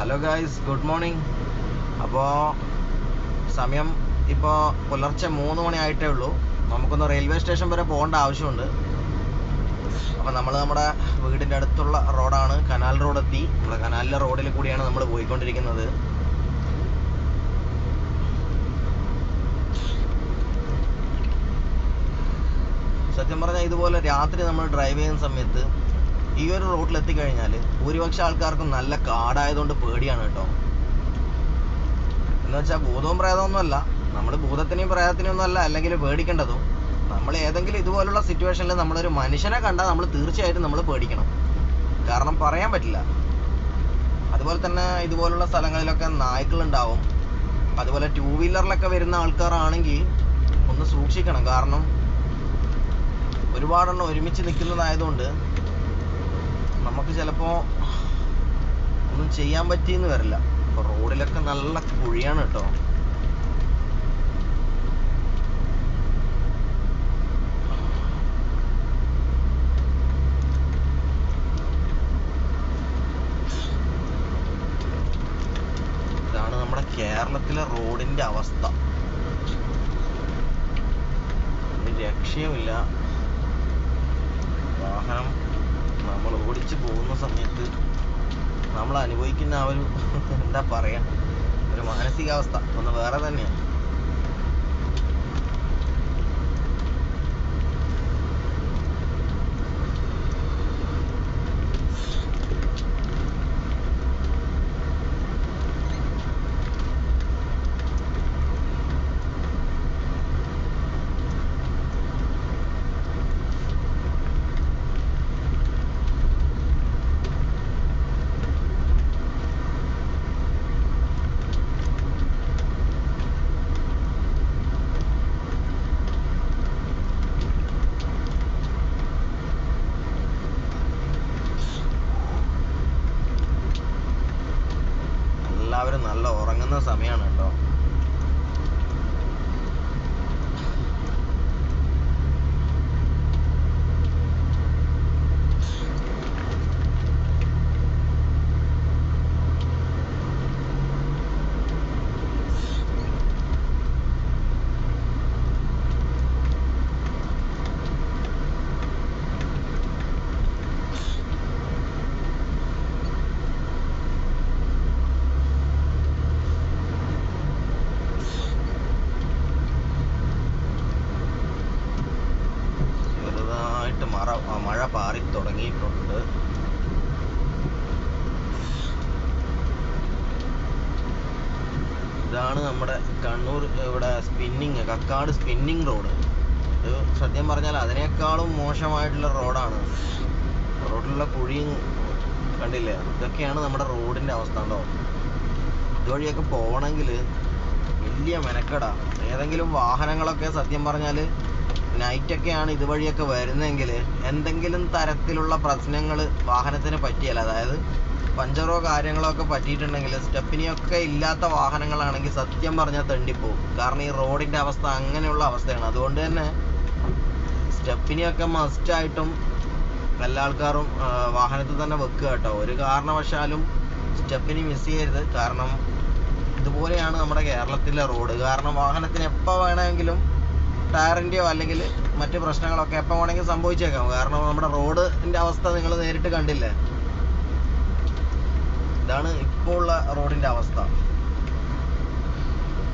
Hello guys good morning അപ്പോൾ സമയം ഇപ്പോൾ പുലർച്ചെ മൂന്ന് മണിയായിട്ടേ ഉള്ളൂ. നമുക്കൊന്ന് റെയിൽവേ സ്റ്റേഷൻ വരെ പോകേണ്ട ആവശ്യമുണ്ട്. അപ്പോൾ നമ്മൾ നമ്മുടെ വീടിന്റെ അടുത്തുള്ള റോഡാണ് കനാൽ റോഡ് എത്തി നമ്മുടെ കനാലിലെ റോഡിൽ കൂടിയാണ് നമ്മൾ പോയിക്കൊണ്ടിരിക്കുന്നത്. സത്യം പറഞ്ഞാൽ ഇതുപോലെ രാത്രി നമ്മൾ ഡ്രൈവ് ചെയ്യുന്ന സമയത്ത് ഈ ഒരു റോട്ടിലെത്തിക്കഴിഞ്ഞാൽ ഭൂരിപക്ഷം ആൾക്കാർക്കും നല്ല കാടായതുകൊണ്ട് പേടിയാണ് കേട്ടോ. എന്ന് വെച്ചാൽ ഭൂതവും പ്രേതമൊന്നുമല്ല. നമ്മൾ ഭൂതത്തിനെയും പ്രേതത്തിനെയും ഒന്നും അല്ല അല്ലെങ്കിൽ പേടിക്കേണ്ടതും. നമ്മൾ ഏതെങ്കിലും ഇതുപോലുള്ള സിറ്റുവേഷനിൽ നമ്മളൊരു മനുഷ്യനെ കണ്ടാൽ നമ്മൾ തീർച്ചയായിട്ടും നമ്മൾ പേടിക്കണം. കാരണം പറയാൻ പറ്റില്ല. അതുപോലെ തന്നെ ഇതുപോലുള്ള സ്ഥലങ്ങളിലൊക്കെ നായ്ക്കളുണ്ടാവും. അതുപോലെ ടൂ വീലറിലൊക്കെ വരുന്ന ആൾക്കാരാണെങ്കിൽ ഒന്ന് സൂക്ഷിക്കണം. കാരണം ഒരുപാടെണ്ണം ഒരുമിച്ച് നിൽക്കുന്നതായതുകൊണ്ട് നമുക്ക് ചിലപ്പോ ഒന്നും ചെയ്യാൻ പറ്റിയെന്ന് വരില്ല. അപ്പോൾ റോഡിലൊക്കെ നല്ല കുഴിയാണ് കേട്ടോ. ഇതാണ് നമ്മുടെ കേരളത്തിലെ റോഡിന്റെ അവസ്ഥ. രക്ഷയുമില്ല. വാഹനം നമ്മൾ ഓടിച്ചു പോകുന്ന സമയത്ത് നമ്മൾ അനുഭവിക്കുന്ന ആ ഒരു എന്താ പറയാ ഒരു മാനസികാവസ്ഥ ഒന്ന് വേറെ തന്നെയാണ് ഉറങ്ങുന്ന സമയമാണ് കേട്ടോ ചെറുതായിട്ട് മറ ആ, മഴ പാറി തുടങ്ങിയിട്ടുണ്ട് ഇതാണ് നമ്മുടെ കണ്ണൂർ ഇവിടെ സ്പിന്നിങ് കക്കാട് സ്പിന്നിങ് റോഡ് ഇത് സത്യം പറഞ്ഞാൽ അതിനേക്കാളും മോശമായിട്ടുള്ള റോഡാണ് റോഡിലുള്ള കുഴിയും കണ്ടില്ലേ? ഇതൊക്കെയാണ് നമ്മുടെ റോഡിന്റെ അവസ്ഥ ഉണ്ടോ ഇതുവഴിയൊക്കെ പോകണമെങ്കിൽ വലിയ മെനക്കട. ഏതെങ്കിലും വാഹനങ്ങളൊക്കെ സത്യം പറഞ്ഞാൽ നൈറ്റൊക്കെയാണ് ഇതുവഴിയൊക്കെ വരുന്നതെങ്കിൽ എന്തെങ്കിലും തരത്തിലുള്ള പ്രശ്നങ്ങൾ വാഹനത്തിന് പറ്റിയാൽ അതായത് പഞ്ചറോ കാര്യങ്ങളോ ഒക്കെ പറ്റിയിട്ടുണ്ടെങ്കിൽ സ്റ്റെപ്പിനിയൊക്കെ ഇല്ലാത്ത വാഹനങ്ങളാണെങ്കിൽ സത്യം പറഞ്ഞാൽ തെണ്ടിപ്പോവും. കാരണം ഈ റോഡിന്റെ അവസ്ഥ അങ്ങനെയുള്ള അവസ്ഥയാണ്. അതുകൊണ്ട് തന്നെ സ്റ്റെപ്പിനിയൊക്കെ മസ്റ്റായിട്ടും എല്ലാ ആൾക്കാരും വാഹനത്തിൽ തന്നെ വെക്കുക കേട്ടോ. ഒരു കാരണവശാലും സ്റ്റെപ്പിനി മിസ് ചെയ്യരുത്. കാരണം ഇതുപോലെയാണ് നമ്മുടെ കേരളത്തിലെ റോഡ്. കാരണം വാഹനത്തിന് എപ്പോൾ വേണമെങ്കിലും ടയറിന്റെയോ അല്ലെങ്കിൽ മറ്റ് പ്രശ്നങ്ങളൊക്കെ എപ്പോൾ വേണമെങ്കിലും സംഭവിച്ചേക്കാം. കാരണം നമ്മുടെ റോഡിന്റെ അവസ്ഥ നിങ്ങൾ നേരിട്ട് കണ്ടില്ലേ? ഇതാണ് ഇപ്പോൾ ഉള്ള റോഡിന്റെ അവസ്ഥ.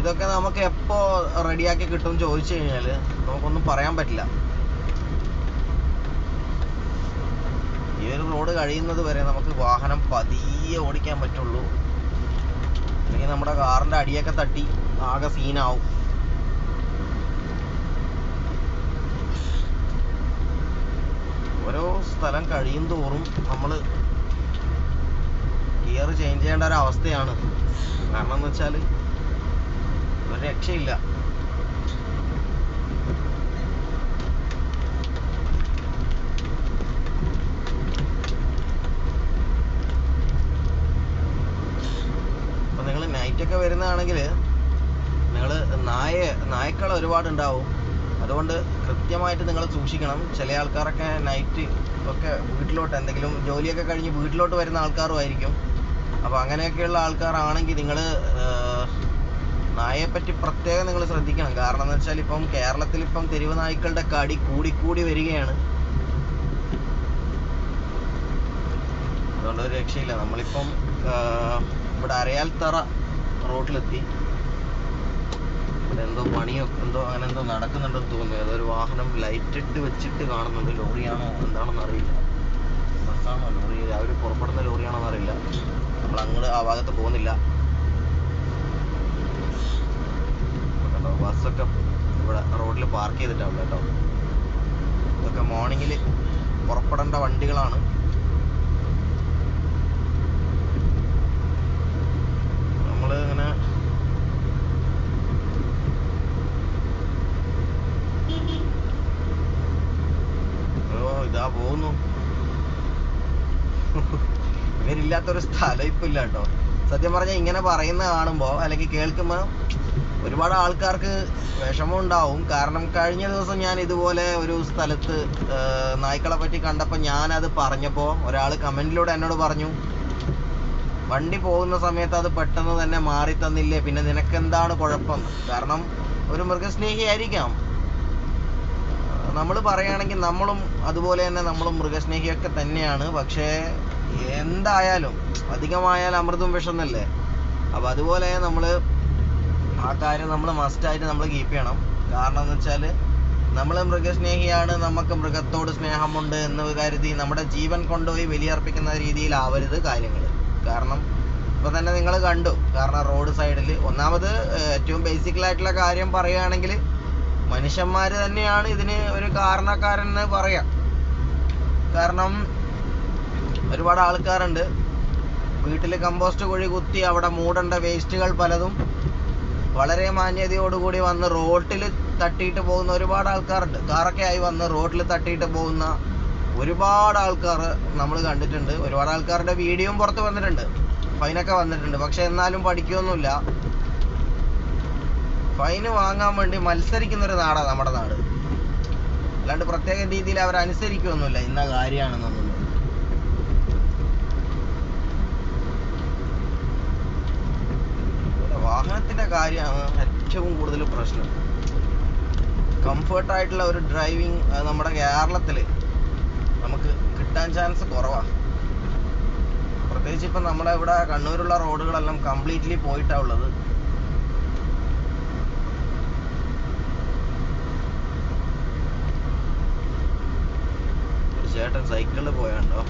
ഇതൊക്കെ നമുക്ക് എപ്പോൾ റെഡിയാക്കി കിട്ടും ചോദിച്ചു കഴിഞ്ഞാൽ നമുക്കൊന്നും പറയാൻ പറ്റില്ല. ഈ ഒരു റോഡ് കഴിയുന്നത് വരെ നമുക്ക് വാഹനം പതിയെ ഓടിക്കാൻ പറ്റുള്ളൂ. അല്ലെങ്കിൽ നമ്മുടെ കാറിന്റെ അടിയൊക്കെ തട്ടി ആകെ സീനാവും. ഓരോ സ്ഥലം കഴിയും തോറും നമ്മൾ ഗിയർ ചേഞ്ച് ചെയ്യേണ്ട ഒരു അവസ്ഥയാണ്. കാരണം എന്ന് വെച്ചാൽ ഒരു രക്ഷയില്ല. അപ്പൊ നിങ്ങൾ നൈറ്റ് ഒക്കെ വരുന്നതാണെങ്കിൽ നിങ്ങൾ നായ നായ്ക്കൾ ഒരുപാട് ഉണ്ടാവും അതുകൊണ്ട് കൃത്യമായിട്ട് നിങ്ങൾ സൂക്ഷിക്കണം. ചില ആൾക്കാരൊക്കെ നൈറ്റ് ഒക്കെ വീട്ടിലോട്ട് എന്തെങ്കിലും ജോലിയൊക്കെ കഴിഞ്ഞ് വീട്ടിലോട്ട് വരുന്ന ആൾക്കാരും ആയിരിക്കും. അപ്പൊ അങ്ങനെയൊക്കെയുള്ള ആൾക്കാരാണെങ്കിൽ നിങ്ങൾ നായയെ പറ്റി പ്രത്യേകം നിങ്ങൾ ശ്രദ്ധിക്കണം. കാരണം എന്ന് വെച്ചാൽ ഇപ്പം കേരളത്തിൽ ഇപ്പം തെരുവ് നായ്ക്കളുടെ കടി കൂടിക്കൂടി വരികയാണ്. അതുകൊണ്ട് ഒരു രക്ഷയില്ല. നമ്മളിപ്പം ഇവിടെ അരയാൽത്തറ റോഡിലെത്തി. എന്തോ പണിയോ എന്തോ അങ്ങനെ എന്തോ നടക്കുന്നുണ്ടെന്ന് തോന്നുന്നു. ഏതൊരു വാഹനം ലൈറ്റ് ഇട്ട് വെച്ചിട്ട് കാണുന്നുണ്ട്. ലോറിയാണോ എന്താണെന്ന് അറിയില്ല. ബസ്സാണോ ലോറി രാവിലെ പുറപ്പെടുന്ന ലോറിയാണോ എന്നറിയില്ല. നമ്മൾ അങ്ങോട്ട് ആ ഭാഗത്ത് പോകുന്നില്ല. കണ്ടോ ബസ്സൊക്കെ ഇവിടെ റോഡിൽ പാർക്ക് ചെയ്തിട്ടാണ് കേട്ടോ. ഇതൊക്കെ മോർണിംഗിൽ പുറപ്പെടേണ്ട വണ്ടികളാണ്. നമ്മൾ ഇങ്ങനെ ഇതാ പോകുന്നു. ഇവരില്ലാത്തൊരു സ്ഥലം ഇപ്പൊ ഇല്ല കേട്ടോ. സത്യം പറഞ്ഞാൽ ഇങ്ങനെ പറയുന്ന കാണുമ്പോ അല്ലെങ്കിൽ കേൾക്കുമ്പോ ഒരുപാട് ആൾക്കാർക്ക് വിഷമം ഉണ്ടാവും. കാരണം കഴിഞ്ഞ ദിവസം ഞാൻ ഇതുപോലെ ഒരു സ്ഥലത്ത് നായ്ക്കളെ പറ്റി കണ്ടപ്പോ ഞാൻ അത് പറഞ്ഞപ്പോ ഒരാൾ കമന്റിലൂടെ എന്നോട് പറഞ്ഞു വണ്ടി പോകുന്ന സമയത്ത് അത് പെട്ടെന്ന് തന്നെ മാറി തന്നില്ലേ? പിന്നെ നിനക്കെന്താണ് കുഴപ്പം? കാരണം ഒരു മൃഗസ്നേഹി ആയിരിക്കാം നമ്മൾ പറയുകയാണെങ്കിൽ നമ്മളും അതുപോലെ തന്നെ നമ്മളും മൃഗസ്നേഹിയൊക്കെ തന്നെയാണ്. പക്ഷേ എന്തായാലും അധികമായാൽ അമൃതും വിഷമെന്നല്ലേ? അപ്പൊ അതുപോലെ നമ്മൾ ആ കാര്യം നമ്മൾ മസ്റ്റായിട്ട് നമ്മൾ കീപ്പ് ചെയ്യണം. കാരണം എന്ന് വെച്ചാൽ നമ്മൾ മൃഗസ്നേഹിയാണ് നമുക്ക് മൃഗത്തോട് സ്നേഹമുണ്ട് എന്ന് കരുതി നമ്മുടെ ജീവൻ കൊണ്ടുപോയി ബലിയർപ്പിക്കുന്ന രീതിയിലാവരുത് കാര്യങ്ങൾ കാരണം ഇപ്പൊ തന്നെ നിങ്ങൾ കണ്ടു. കാരണം റോഡ് സൈഡിൽ ഒന്നാമത് ഏറ്റവും ബേസിക്കലായിട്ടുള്ള കാര്യം പറയുകയാണെങ്കിൽ മനുഷ്യന്മാര് തന്നെയാണ് ഇതിന് ഒരു കാരണക്കാരൻ എന്ന് പറയാം. കാരണം ഒരുപാട് ആൾക്കാരുണ്ട്. വീട്ടിൽ കമ്പോസ്റ്റ് കുഴി കുത്തി അവിടെ മൂടേണ്ട വേസ്റ്റുകൾ പലതും വളരെ മാന്യതയോടുകൂടി വന്ന് റോട്ടിൽ തട്ടിയിട്ട് പോകുന്ന ഒരുപാട് ആൾക്കാരുണ്ട്. കാറൊക്കെ ആയി വന്ന് റോട്ടിൽ തട്ടിയിട്ട് പോകുന്ന ഒരുപാട് ആൾക്കാർ നമ്മൾ കണ്ടിട്ടുണ്ട്. ഒരുപാട് ആൾക്കാരുടെ വീഡിയോയും പുറത്ത് വന്നിട്ടുണ്ട്. ഫൈനൊക്കെ വന്നിട്ടുണ്ട്. പക്ഷെ എന്നാലും പഠിക്കുകയൊന്നുമില്ല ഫൈന് വാങ്ങാൻ വേണ്ടി മത്സരിക്കുന്ന ഒരു നാടാണ് നമ്മുടെ നാട്. അല്ലാണ്ട് പ്രത്യേക രീതിയിൽ അവർ അനുസരിക്കുകയൊന്നുമില്ല ഇന്ന കാര്യമാണെന്നൊന്നും വാഹനത്തിന്റെ കാര്യമാണ് ഏറ്റവും കൂടുതൽ പ്രശ്നം. കംഫർട്ട് ആയിട്ടുള്ള ഒരു ഡ്രൈവിംഗ് നമ്മുടെ കേരളത്തിൽ നമുക്ക് കിട്ടാൻ ചാൻസ് കുറവാണ് പ്രത്യേകിച്ച് ഇപ്പം നമ്മുടെ ഇവിടെ കണ്ണൂരുള്ള റോഡുകളെല്ലാം കംപ്ലീറ്റ്ലി പോയിട്ടാ ഉള്ളത്. ചേട്ടൻ സൈക്കിളിൽ പോയാണ്ടോ?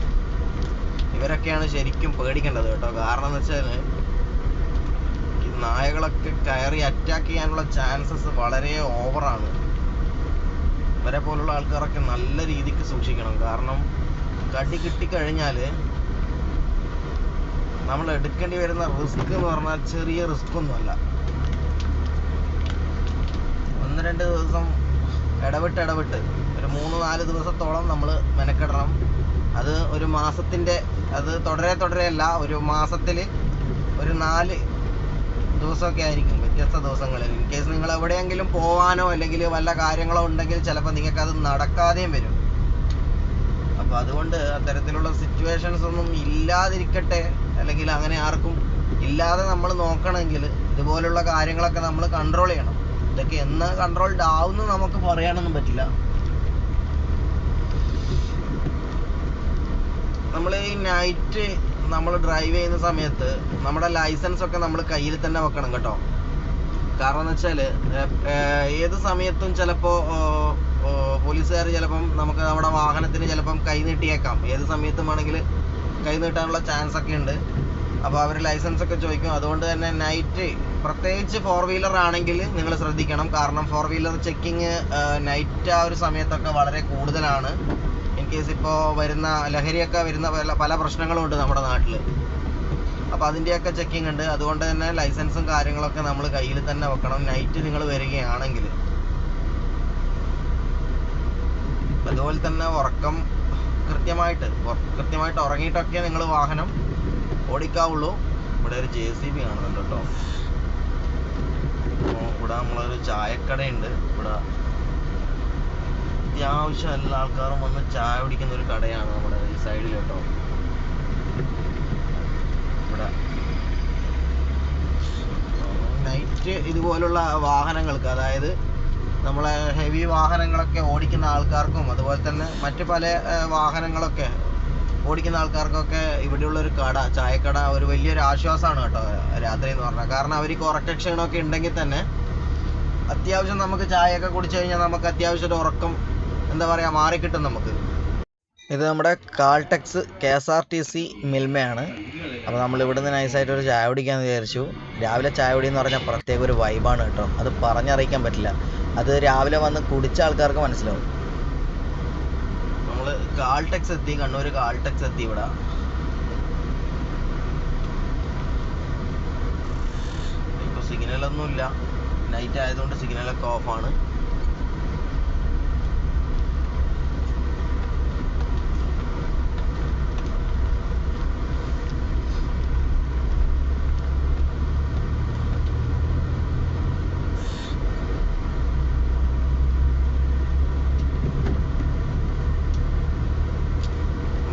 ഇവരൊക്കെയാണ് ശരിക്കും പേടിക്കേണ്ടത് കേട്ടോ. കാരണം എന്ന് വെച്ചാൽ നായകളൊക്കെ കയറി അറ്റാക്ക് ചെയ്യാനുള്ള ചാൻസസ് വളരെ ഓവറാണ് ഇവരെ പോലുള്ള ആൾക്കാരൊക്കെ നല്ല രീതിക്ക് സൂക്ഷിക്കണം. കാരണം കടി കിട്ടിക്കഴിഞ്ഞാൽ നമ്മൾ എടുക്കേണ്ടി വരുന്ന റിസ്ക് എന്ന് പറഞ്ഞാൽ ചെറിയ റിസ്ക് ഒന്നുമല്ല ഒന്ന് രണ്ട് ദിവസം ഇടവിട്ട് ഇടവിട്ട് ഒരു മൂന്ന് നാല് ദിവസത്തോളം നമ്മൾ മെനക്കെടണം. അത് ഒരു മാസത്തിന്റെ അത് തുടരെ തുടരെയല്ല ഒരു മാസത്തിൽ ഒരു നാല് ദിവസമൊക്കെ ആയിരിക്കും വ്യത്യസ്ത ദിവസങ്ങളിൽ. ഇൻ കേസ് നിങ്ങൾ എവിടെയെങ്കിലും പോവാനോ അല്ലെങ്കിൽ വല്ല കാര്യങ്ങളോ ഉണ്ടെങ്കിൽ ചിലപ്പോൾ നിങ്ങൾക്ക് അത് നടക്കാതെയും വരും. അപ്പൊ അതുകൊണ്ട് അത്തരത്തിലുള്ള സിറ്റുവേഷൻസ് ഒന്നും ഇല്ലാതിരിക്കട്ടെ. അല്ലെങ്കിൽ അങ്ങനെ ആർക്കും ഇല്ലാതെ നമ്മൾ നോക്കണമെങ്കിൽ ഇതുപോലുള്ള കാര്യങ്ങളൊക്കെ നമ്മൾ കൺട്രോൾ ചെയ്യണം. ഇതൊക്കെ എന്ന് കൺട്രോൾഡ് ആവുമെന്ന് നമുക്ക് പറയാനൊന്നും പറ്റില്ല. നമ്മൾ ഈ നൈറ്റ് നമ്മൾ ഡ്രൈവ് ചെയ്യുന്ന സമയത്ത് നമ്മുടെ ലൈസൻസ് ഒക്കെ നമ്മൾ കയ്യിൽ തന്നെ വെക്കണം കേട്ടോ. കാരണം എന്ന് വെച്ചാൽ ഏത് സമയത്തും ചിലപ്പോൾ പോലീസുകാർ ചിലപ്പം നമുക്ക് നമ്മുടെ വാഹനത്തിന് ചിലപ്പം കൈ നീട്ടിയേക്കാം. ഏത് സമയത്തും വേണമെങ്കിൽ കൈ നീട്ടാനുള്ള ചാൻസ് ഒക്കെ ഉണ്ട്. അപ്പോൾ അവർ ലൈസൻസ് ഒക്കെ ചോദിക്കും. അതുകൊണ്ട് തന്നെ നൈറ്റ് പ്രത്യേകിച്ച് ഫോർ വീലർ ആണെങ്കിൽ നിങ്ങൾ ശ്രദ്ധിക്കണം. കാരണം ഫോർ വീലർ ചെക്കിങ് നൈറ്റ് ആ ഒരു സമയത്തൊക്കെ വളരെ കൂടുതലാണ്. കേസ് ഇപ്പോൾ വരുന്ന ലഹരിയൊക്കെ വരുന്ന പല പല പ്രശ്നങ്ങളും ഉണ്ട് നമ്മുടെ നാട്ടിൽ അപ്പോൾ അതിന്റെയൊക്കെ ചെക്കിംഗ് ഉണ്ട്. അതുകൊണ്ട് തന്നെ ലൈസൻസും കാര്യങ്ങളൊക്കെ നമ്മൾ കയ്യിൽ തന്നെ വെക്കണം. നൈറ്റ് നിങ്ങൾ വരികയാണെങ്കിൽ. അതുപോലെ തന്നെ ഉറക്കം കൃത്യമായിട്ട് കൃത്യമായിട്ട് ഉറങ്ങിയിട്ടൊക്കെ നിങ്ങൾ വാഹനം ഓടിക്കാവുള്ളൂ. ഇവിടെ ഒരു ജെ സി ബി കാണുന്നുണ്ട് കേട്ടോ. ഇവിടെ നമ്മളൊരു ചായക്കടയുണ്ട്. ഇവിടെ അത്യാവശ്യം എല്ലാ ആൾക്കാരും വന്ന് ചായ കുടിക്കുന്ന ഒരു കടയാണ് നമ്മുടെ ഈ സൈഡിൽ കേട്ടോ. ഇവിടെ. നൈറ്റ് ഇതുപോലുള്ള വാഹനങ്ങൾക്ക് അതായത് നമ്മളെ ഹെവി വാഹനങ്ങളൊക്കെ ഓടിക്കുന്ന ആൾക്കാർക്കും അതുപോലെ തന്നെ മറ്റു പല വാഹനങ്ങളൊക്കെ ഓടിക്കുന്ന ആൾക്കാർക്കൊക്കെ ഇവിടെയുള്ള ഒരു കട ചായക്കട ഒരു വലിയൊരു ആശ്വാസമാണ് കേട്ടോ രാത്രി എന്ന് പറഞ്ഞാൽ. കാരണം അവർക്ക് ഉറക്ക ക്ഷീണമൊക്കെ ഉണ്ടെങ്കിൽ തന്നെ അത്യാവശ്യം നമുക്ക് ചായയൊക്കെ കുടിച്ചു കഴിഞ്ഞാൽ നമുക്ക് അത്യാവശ്യം ഒരു ഉറക്കം എന്താ പറയുക മാറിക്കിട്ടും നമുക്ക്. ഇത് നമ്മുടെ Caltex K S R T C മിൽമയാണ്. അപ്പോൾ നമ്മൾ ഇവിടുന്ന് നൈസായിട്ട് ഒരു ചായ കുടിക്കാമെന്ന് വിചാരിച്ചു. രാവിലെ ചായ കുടി എന്ന് പറഞ്ഞാൽ പ്രത്യേക ഒരു വൈബാണ് കേട്ടോ. അത് പറഞ്ഞറിയിക്കാൻ പറ്റില്ല. അത് രാവിലെ വന്ന് കുടിച്ച ആൾക്കാർക്ക് മനസ്സിലാവും. നമ്മൾ കാൾടെക്സ് എത്തി കണ്ണൂർ കാൾടെക്സ് എത്തി ഇവിടെ. ഇപ്പോൾ സിഗ്നലൊന്നുമില്ല നൈറ്റ് ആയതുകൊണ്ട് സിഗ്നലൊക്കെ ഓഫാണ്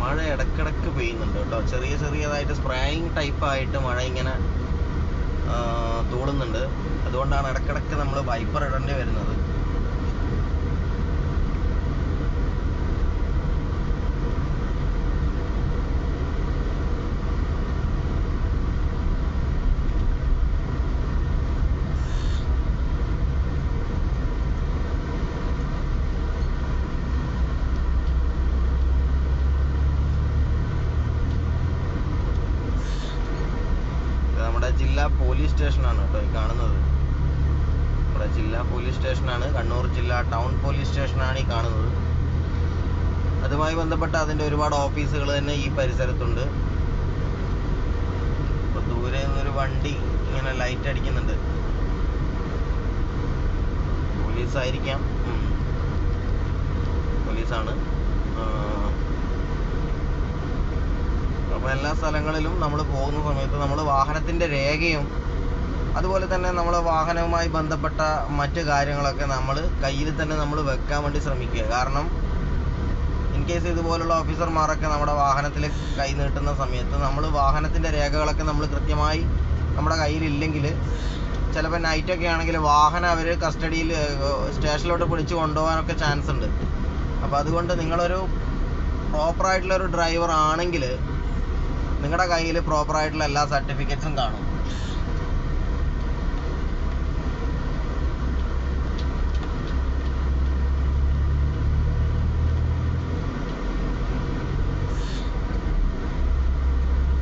മഴ ഇടക്കിടക്ക് പെയ്യുന്നുണ്ട് കേട്ടോ ചെറിയ ചെറിയതായിട്ട് സ്പ്രേയിങ് ടൈപ്പ് ആയിട്ട് മഴ ഇങ്ങനെ തൂളുന്നുണ്ട്. അതുകൊണ്ടാണ് ഇടക്കിടക്ക് നമ്മൾ വൈപ്പർ ഇടേണ്ടി വരുന്നത് ഇത് നമ്മുടെ ജില്ലാ പോലീസ് സ്റ്റേഷനാണ് കേട്ടോ ഈ കാണുന്നത്. നമ്മുടെ ജില്ലാ പോലീസ് സ്റ്റേഷനാണ്. കണ്ണൂർ ജില്ലാ ടൗൺ പോലീസ് സ്റ്റേഷനാണ് ഈ കാണുന്നത്. അതുമായി ബന്ധപ്പെട്ട അതിന്റെ ഒരുപാട് ഓഫീസുകൾ തന്നെ ഈ പരിസരത്തുണ്ട്. ഇപ്പൊ ദൂരെ നിന്നൊരു വണ്ടി ഇങ്ങനെ ലൈറ്റ് അടിക്കുന്നുണ്ട്. പോലീസ് ആയിരിക്കാം ഉം. പോലീസാണ് ആ, അപ്പോൾ എല്ലാ സ്ഥലങ്ങളിലും നമ്മൾ പോകുന്ന സമയത്ത് നമ്മൾ വാഹനത്തിന്റെ രേഖയും അതുപോലെ തന്നെ നമ്മൾ വാഹനവുമായി ബന്ധപ്പെട്ട മറ്റു കാര്യങ്ങളൊക്കെ നമ്മൾ കയ്യിൽ തന്നെ നമ്മൾ വെക്കാൻ വേണ്ടി ശ്രമിക്കുക. കാരണം ഇൻ കേസ് ഇതുപോലുള്ള ഓഫീസർമാരൊക്കെ നമ്മുടെ വാഹനത്തിൽ കൈ നീട്ടുന്ന സമയത്ത് നമ്മൾ വാഹനത്തിന്റെ രേഖകളൊക്കെ നമ്മൾ കൃത്യമായി നമ്മുടെ കയ്യിലില്ലെങ്കിൽ ചിലപ്പോൾ നൈറ്റൊക്കെ ആണെങ്കിൽ വാഹനം അവർ കസ്റ്റഡിയിൽ സ്റ്റേഷനിലോട്ട് പിടിച്ച് കൊണ്ടുപോകാനൊക്കെ ചാൻസ് ഉണ്ട്. അപ്പോൾ അതുകൊണ്ട് നിങ്ങളൊരു പ്രോപ്പറായിട്ടുള്ളൊരു ഡ്രൈവർ ആണെങ്കിൽ നിങ്ങളുടെ കയ്യിൽ പ്രോപ്പറായിട്ടുള്ള എല്ലാ സർട്ടിഫിക്കറ്റ്സും കാണും.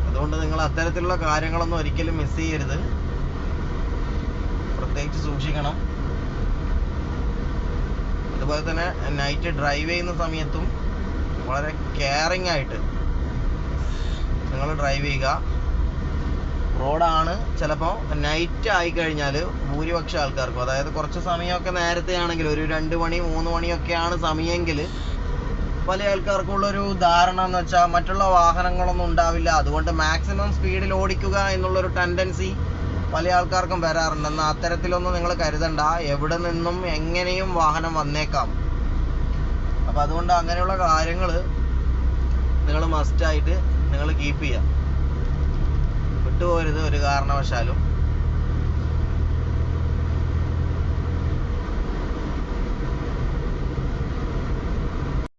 അതുകൊണ്ട് നിങ്ങൾ അത്തരത്തിലുള്ള കാര്യങ്ങളൊന്നും ഒരിക്കലും മിസ് ചെയ്യരുത്. പ്രത്യേകിച്ച് സൂക്ഷിക്കണം. അതുപോലെ തന്നെ നൈറ്റ് ഡ്രൈവ് ചെയ്യുന്ന സമയത്തും വളരെ കെയറിങ് ആയിട്ട് നിങ്ങൾ ഡ്രൈവ് ചെയ്യുക. റോഡാണ് ചിലപ്പോൾ നൈറ്റ് ആയി കഴിഞ്ഞാൽ ഭൂരിപക്ഷം ആൾക്കാർക്കും. അതായത് കുറച്ച് സമയമൊക്കെ നേരത്തെ ആണെങ്കിൽ ഒരു രണ്ട് മണി മൂന്ന് മണിയൊക്കെയാണ് സമയമെങ്കിൽ പല ആൾക്കാർക്കും ഉള്ളൊരു ധാരണ എന്ന് വെച്ചാൽ മറ്റുള്ള വാഹനങ്ങളൊന്നും ഉണ്ടാവില്ല. അതുകൊണ്ട് മാക്സിമം സ്പീഡിൽ ഓടിക്കുക എന്നുള്ളൊരു ടെൻഡൻസി പല ആൾക്കാർക്കും വരാറുണ്ട്. എന്നാൽ അത്തരത്തിലൊന്നും നിങ്ങൾ കരുതണ്ട. എവിടെ നിന്നും എങ്ങനെയും വാഹനം വന്നേക്കാം. അപ്പം അതുകൊണ്ട് അങ്ങനെയുള്ള കാര്യങ്ങൾ നിങ്ങൾ മസ്റ്റായിട്ട് നിങ്ങൾ കീപ്പ് ചെയ്യുക വിട്ടുപോകരുത് ഒരു കാരണവശാലും.